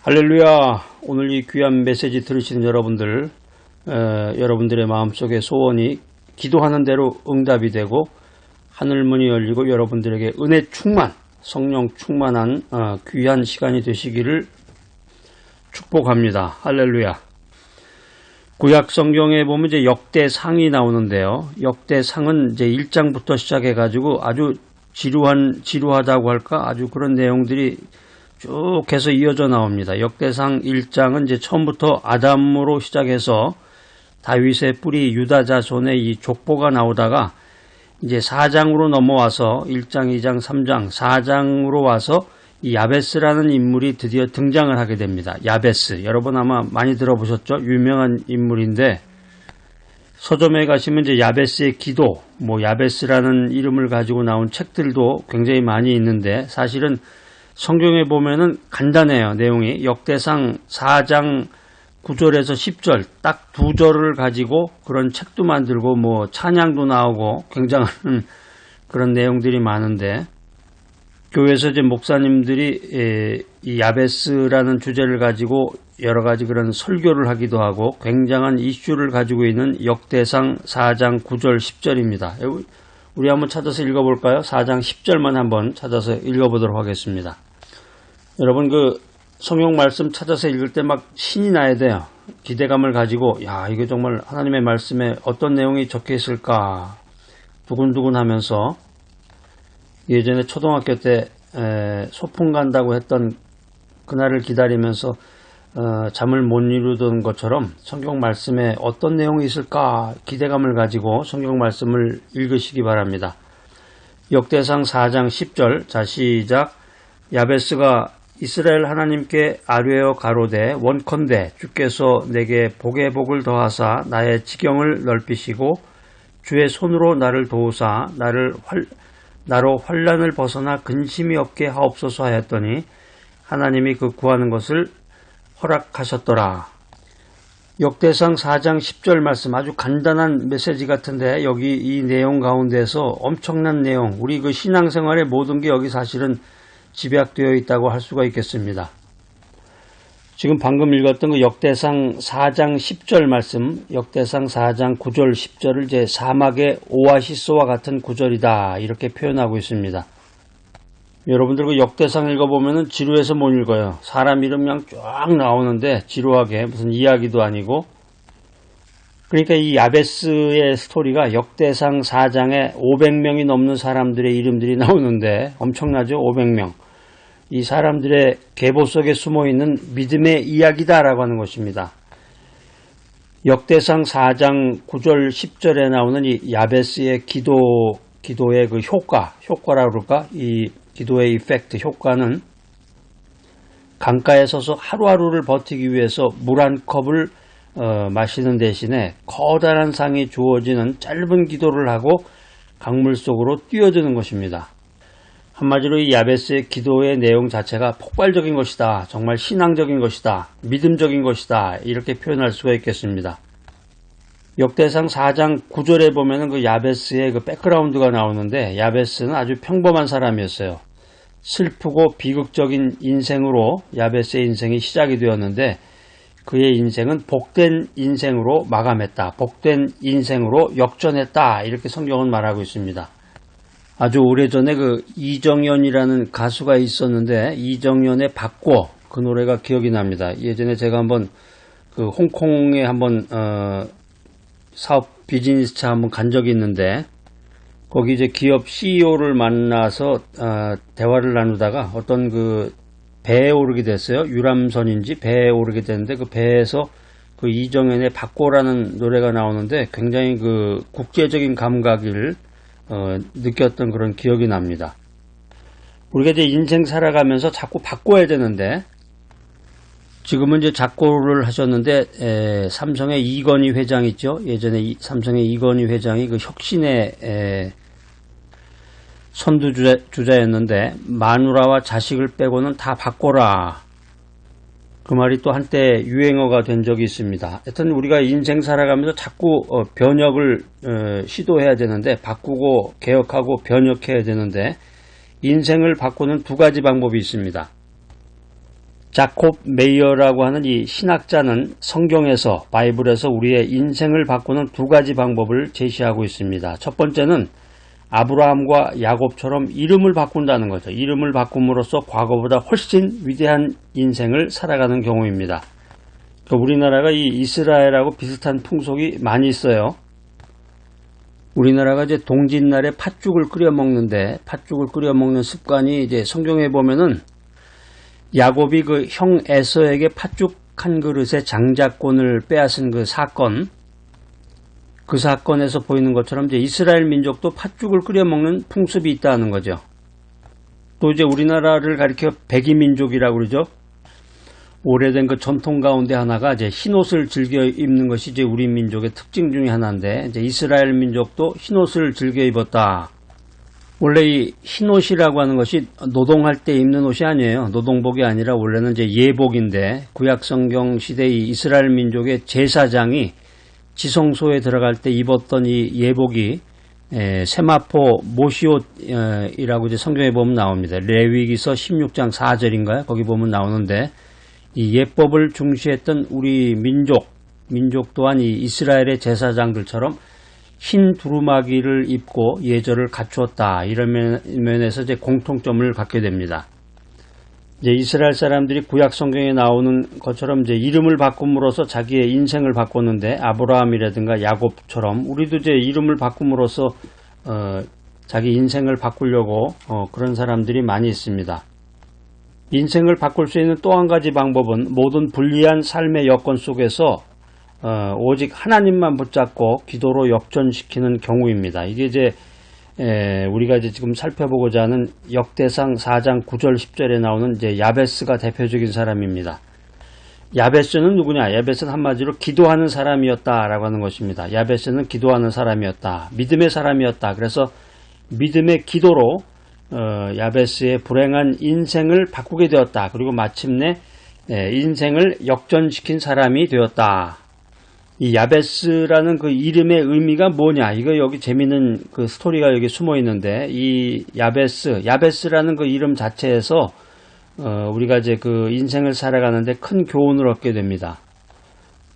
할렐루야. 오늘 이 귀한 메시지 들으시는 여러분들, 에, 여러분들의 마음속에 소원이 기도하는 대로 응답이 되고 하늘문이 열리고 여러분들에게 은혜 충만, 성령 충만한 어, 귀한 시간이 되시기를 축복합니다. 할렐루야. 구약 성경에 보면 이제 역대상이 나오는데요. 역대상은 이제 1장부터 시작해 가지고 아주 지루한 지루하다고 할까? 아주 그런 내용들이 쭉 해서 이어져 나옵니다. 역대상 1장은 이제 처음부터 아담으로 시작해서 다윗의 뿌리 유다 자손의 이 족보가 나오다가 이제 4장으로 넘어와서 1장, 2장, 3장, 4장으로 와서 이 야베스라는 인물이 드디어 등장을 하게 됩니다. 야베스. 여러분 아마 많이 들어보셨죠? 유명한 인물인데 서점에 가시면 이제 야베스의 기도, 뭐 야베스라는 이름을 가지고 나온 책들도 굉장히 많이 있는데 사실은 성경에 보면은 간단해요. 내용이 역대상 4장 9절에서 10절 딱 두 절을 가지고 그런 책도 만들고 뭐 찬양도 나오고 굉장한 그런 내용들이 많은데 교회에서 이제 목사님들이 이 야베스라는 주제를 가지고 여러 가지 그런 설교를 하기도 하고 굉장한 이슈를 가지고 있는 역대상 4장 9절 10절입니다. 우리 한번 찾아서 읽어볼까요? 4장 10절만 한번 찾아서 읽어보도록 하겠습니다. 여러분 그 성경 말씀 찾아서 읽을 때 막 신이 나야 돼요. 기대감을 가지고 야 이게 정말 하나님의 말씀에 어떤 내용이 적혀 있을까 두근두근 하면서 예전에 초등학교 때 에, 소풍 간다고 했던 그날을 기다리면서 어, 잠을 못 이루던 것처럼 성경 말씀에 어떤 내용이 있을까 기대감을 가지고 성경 말씀을 읽으시기 바랍니다. 역대상 4장 10절 자 시작 야베스가 이스라엘 하나님께 아뢰어 가로되 원컨대 주께서 내게 복의 복을 더하사 나의 지경을 넓히시고 주의 손으로 나를 도우사 나를 활, 나로 환란을 벗어나 근심이 없게 하옵소서 하였더니 하나님이 그 구하는 것을 허락하셨더라. 역대상 4장 10절 말씀 아주 간단한 메시지 같은데 여기 이 내용 가운데서 엄청난 내용 우리 그 신앙생활의 모든 게 여기 사실은 집약되어 있다고 할 수가 있겠습니다. 지금 방금 읽었던 그 역대상 4장 10절 말씀, 역대상 4장 9절 10절을 이제 사막의 오아시스와 같은 구절이다 이렇게 표현하고 있습니다. 여러분들 그 역대상 읽어보면은 지루해서 못 읽어요. 사람 이름 그냥 쫙 나오는데 지루하게 무슨 이야기도 아니고 그러니까 이 야베스의 스토리가 역대상 4장에 500명이 넘는 사람들의 이름들이 나오는데 엄청나죠? 500명. 이 사람들의 계보 속에 숨어 있는 믿음의 이야기다라고 하는 것입니다. 역대상 4장 9절 10절에 나오는 이 야베스의 기도 기도의 그 효과, 효과라고 그럴까? 이 기도의 이펙트 효과는 강가에 서서 하루하루를 버티기 위해서 물 한 컵을 어, 마시는 대신에 커다란 상이 주어지는 짧은 기도를 하고 강물 속으로 뛰어드는 것입니다. 한마디로 이 야베스의 기도의 내용 자체가 폭발적인 것이다. 정말 신앙적인 것이다. 믿음적인 것이다. 이렇게 표현할 수가 있겠습니다. 역대상 4장 9절에 보면은 그 야베스의 그 백그라운드가 나오는데 야베스는 아주 평범한 사람이었어요. 슬프고 비극적인 인생으로 야베스의 인생이 시작이 되었는데 그의 인생은 복된 인생으로 마감했다. 복된 인생으로 역전했다. 이렇게 성경은 말하고 있습니다. 아주 오래전에 그 이정현이라는 가수가 있었는데 이정현의 바꿔 그 노래가 기억이 납니다. 예전에 제가 한번 그 홍콩에 한번 어 사업 비즈니스 차 한번 간 적이 있는데 거기 이제 기업 CEO를 만나서 어 대화를 나누다가 어떤 그 배에 오르게 됐어요. 유람선인지 배에 오르게 됐는데 그 배에서 그 이정현의 바꿔라는 노래가 나오는데 굉장히 그 국제적인 감각을 어, 느꼈던 그런 기억이 납니다. 우리가 이제 인생 살아가면서 자꾸 바꿔야 되는데 지금은 이제 작고를 하셨는데 에, 삼성의 이건희 회장 있죠. 예전에 이, 삼성의 이건희 회장이 그 혁신의 에, 선두주자, 였는데 마누라와 자식을 빼고는 다 바꿔라. 그 말이 또 한때 유행어가 된 적이 있습니다. 하여튼 우리가 인생 살아가면서 자꾸 어, 변혁을 어, 시도해야 되는데 바꾸고 개혁하고 변혁해야 되는데 인생을 바꾸는 두 가지 방법이 있습니다. 자콥 메이어라고 하는 이 신학자는 성경에서 바이블에서 우리의 인생을 바꾸는 두 가지 방법을 제시하고 있습니다. 첫 번째는 아브라함과 야곱처럼 이름을 바꾼다는 거죠. 이름을 바꿈으로써 과거보다 훨씬 위대한 인생을 살아가는 경우입니다. 그 우리나라가 이 이스라엘하고 비슷한 풍속이 많이 있어요. 우리나라가 이제 동짓날에 팥죽을 끓여 먹는데 팥죽을 끓여 먹는 습관이 이제 성경에 보면은 야곱이 그 형 에서에게 팥죽 한 그릇의 장자권을 빼앗은 그 사건 그 사건에서 보이는 것처럼 이제 이스라엘 민족도 팥죽을 끓여 먹는 풍습이 있다는 거죠. 또 이제 우리나라를 가리켜 백이 민족이라고 그러죠. 오래된 그 전통 가운데 하나가 이제 흰옷을 즐겨 입는 것이 이제 우리 민족의 특징 중의 하나인데 이제 이스라엘 민족도 흰옷을 즐겨 입었다. 원래 이 흰옷이라고 하는 것이 노동할 때 입는 옷이 아니에요. 노동복이 아니라 원래는 이제 예복인데 구약 성경 시대의 이스라엘 민족의 제사장이 지성소에 들어갈 때 입었던 이 예복이 에, 세마포 모시옷이라고 이제 성경에 보면 나옵니다. 레위기서 16장 4절인가요? 거기 보면 나오는데 이 예법을 중시했던 우리 민족, 민족 또한 이 이스라엘의 제사장들처럼 흰 두루마기를 입고 예절을 갖추었다. 이런 면에서 이제 공통점을 갖게 됩니다. 이제 이스라엘 사람들이 구약 성경에 나오는 것처럼 이제 이름을 바꿈으로써 자기의 인생을 바꿨는데 아브라함이라든가 야곱처럼 우리도 이제 이름을 바꿈으로써 어, 자기 인생을 바꾸려고 어, 그런 사람들이 많이 있습니다. 인생을 바꿀 수 있는 또 한 가지 방법은 모든 불리한 삶의 여건 속에서 어, 오직 하나님만 붙잡고 기도로 역전시키는 경우입니다. 이게 이제 에, 우리가 이제 지금 살펴보고자 하는 역대상 4장 9절 10절에 나오는 이제 야베스가 대표적인 사람입니다. 야베스는 누구냐? 야베스는 한마디로 기도하는 사람이었다라고 하는 것입니다. 야베스는 기도하는 사람이었다. 믿음의 사람이었다. 그래서 믿음의 기도로 어, 야베스의 불행한 인생을 바꾸게 되었다. 그리고 마침내 예, 인생을 역전시킨 사람이 되었다. 이 야베스라는 그 이름의 의미가 뭐냐? 이거 여기 재밌는 그 스토리가 여기 숨어 있는데 이 야베스, 야베스라는 그 이름 자체에서 어, 우리가 이제 그 인생을 살아가는데 큰 교훈을 얻게 됩니다.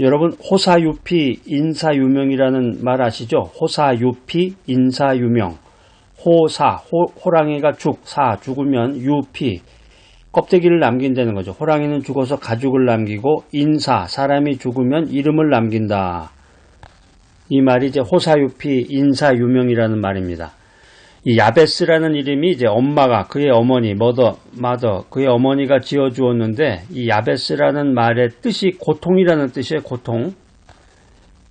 여러분 호사유피 인사유명이라는 말 아시죠? 호사유피 인사유명. 호사, 호, 호랑이가 죽, 사, 죽으면 유피, 껍데기를 남긴다는 거죠. 호랑이는 죽어서 가죽을 남기고 인사, 사람이 죽으면 이름을 남긴다. 이 말이 이제 호사유피 인사유명이라는 말입니다. 이 야베스라는 이름이 이제 엄마가 그의 어머니 머더 마더 그의 어머니가 지어 주었는데 이 야베스라는 말의 뜻이 고통이라는 뜻이에요. 고통.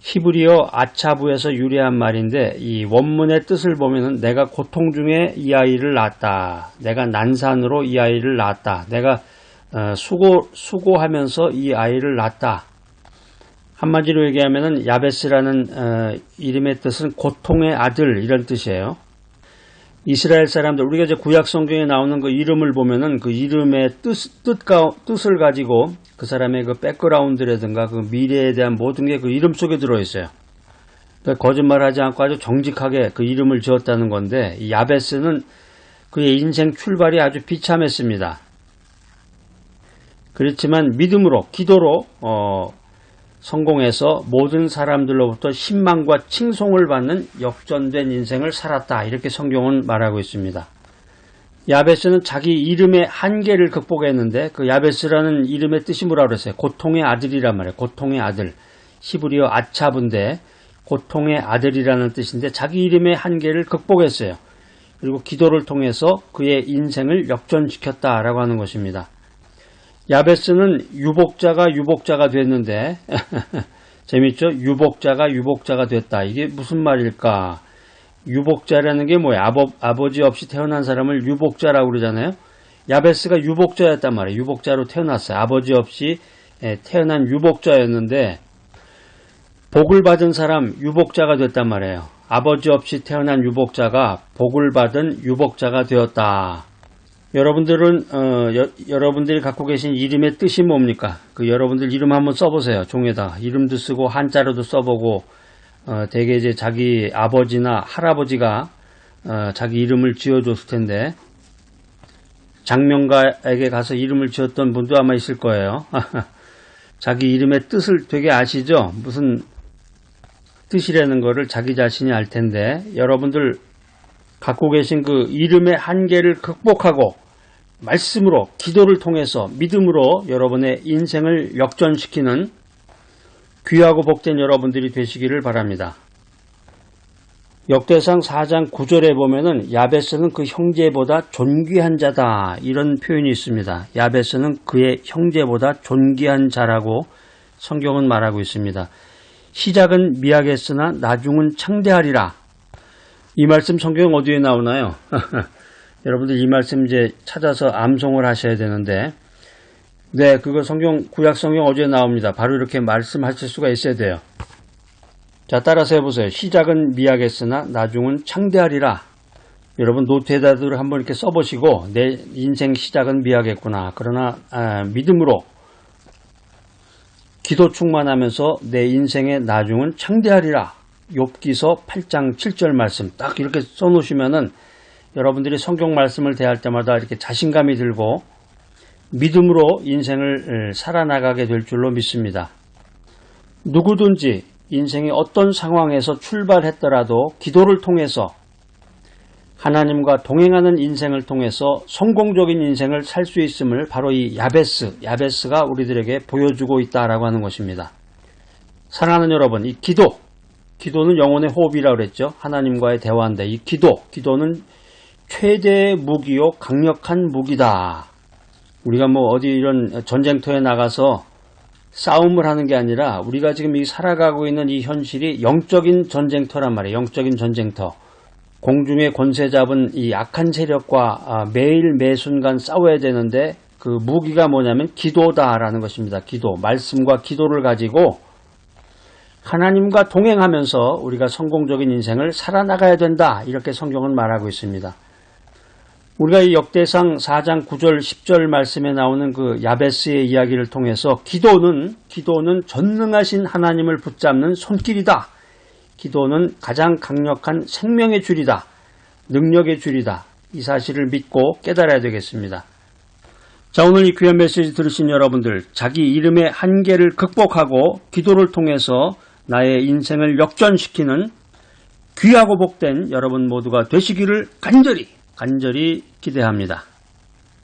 히브리어 아차부에서 유래한 말인데 이 원문의 뜻을 보면은 내가 고통 중에 이 아이를 낳았다. 내가 난산으로 이 아이를 낳았다. 내가 어, 수고 수고하면서 이 아이를 낳았다. 한마디로 얘기하면은 야베스라는 어, 이름의 뜻은 고통의 아들 이런 뜻이에요. 이스라엘 사람들 우리가 이제 구약 성경에 나오는 그 이름을 보면은 그 이름의 뜻, 뜻가, 뜻을 가지고 그 사람의 그 백그라운드라든가 그 미래에 대한 모든 게 그 이름 속에 들어 있어요. 그러니까 거짓말하지 않고 아주 정직하게 그 이름을 지었다는 건데 이 야베스는 그의 인생 출발이 아주 비참했습니다. 그렇지만 믿음으로 기도로 어, 성공해서 모든 사람들로부터 신망과 칭송을 받는 역전된 인생을 살았다. 이렇게 성경은 말하고 있습니다. 야베스는 자기 이름의 한계를 극복했는데 그 야베스라는 이름의 뜻이 뭐라 그랬어요? 고통의 아들이란 말이에요. 고통의 아들. 히브리어 아차분데 고통의 아들이라는 뜻인데 자기 이름의 한계를 극복했어요. 그리고 기도를 통해서 그의 인생을 역전시켰다라고 하는 것입니다. 야베스는 유복자가 유복자가 됐는데 재밌죠? 유복자가 유복자가 됐다. 이게 무슨 말일까? 유복자라는 게 뭐야? 아버, 아버지 없이 태어난 사람을 유복자라고 그러잖아요. 야베스가 유복자였단 말이에요. 유복자로 태어났어요. 아버지 없이 태어난 유복자였는데 복을 받은 사람 유복자가 됐단 말이에요. 아버지 없이 태어난 유복자가 복을 받은 유복자가 되었다. 여러분들은 어, 여, 러분들이 갖고 계신 이름의 뜻이 뭡니까? 그 여러분들 이름 한번 써보세요. 종에다 이름도 쓰고 한자로도 써보고 어, 대개 이제 자기 아버지나 할아버지가 어, 자기 이름을 지어줬을 텐데 장명가에게 가서 이름을 지었던 분도 아마 있을 거예요. 자기 이름의 뜻을 되게 아시죠? 무슨 뜻이라는 거를 자기 자신이 알 텐데 여러분들 갖고 계신 그 이름의 한계를 극복하고 말씀으로 기도를 통해서 믿음으로 여러분의 인생을 역전시키는 귀하고 복된 여러분들이 되시기를 바랍니다. 역대상 4장 9절에 보면은 야베스는 그 형제보다 존귀한 자다 이런 표현이 있습니다. 야베스는 그의 형제보다 존귀한 자라고 성경은 말하고 있습니다. 시작은 미약했으나 나중은 창대하리라. 이 말씀 성경 어디에 나오나요? 여러분들 이 말씀 이제 찾아서 암송을 하셔야 되는데 네, 그거 성경 구약 성경 어디에 나옵니다. 바로 이렇게 말씀하실 수가 있어야 돼요. 자, 따라서 해보세요. 시작은 미약했으나 나중은 창대하리라. 여러분 노트에다들 한번 이렇게 써보시고 내 인생 시작은 미약했구나. 그러나 아, 믿음으로 기도 충만하면서 내 인생의 나중은 창대하리라. 욥기서 8장 7절 말씀 딱 이렇게 써 놓으시면은 여러분들이 성경 말씀을 대할 때마다 이렇게 자신감이 들고 믿음으로 인생을 살아나가게 될 줄로 믿습니다. 누구든지 인생의 어떤 상황에서 출발했더라도 기도를 통해서 하나님과 동행하는 인생을 통해서 성공적인 인생을 살 수 있음을 바로 이 야베스, 야베스가 우리들에게 보여주고 있다라고 하는 것입니다. 사랑하는 여러분, 이 기도, 기도는 영혼의 호흡이라고 그랬죠. 하나님과의 대화인데 이 기도, 기도는 최대의 무기요 강력한 무기다. 우리가 뭐 어디 이런 전쟁터에 나가서 싸움을 하는 게 아니라 우리가 지금 이 살아가고 있는 이 현실이 영적인 전쟁터란 말이에요. 영적인 전쟁터. 공중의 권세 잡은 이 악한 세력과 아, 매일 매 순간 싸워야 되는데 그 무기가 뭐냐면 기도다라는 것입니다. 기도. 말씀과 기도를 가지고 하나님과 동행하면서 우리가 성공적인 인생을 살아나가야 된다. 이렇게 성경은 말하고 있습니다. 우리가 이 역대상 4장 9절 10절 말씀에 나오는 그 야베스의 이야기를 통해서 기도는 기도는 전능하신 하나님을 붙잡는 손길이다. 기도는 가장 강력한 생명의 줄이다. 능력의 줄이다. 이 사실을 믿고 깨달아야 되겠습니다. 자, 오늘 이 귀한 메시지 들으신 여러분들, 자기 이름의 한계를 극복하고 기도를 통해서 나의 인생을 역전시키는 귀하고 복된 여러분 모두가 되시기를 간절히 간절히 기대합니다.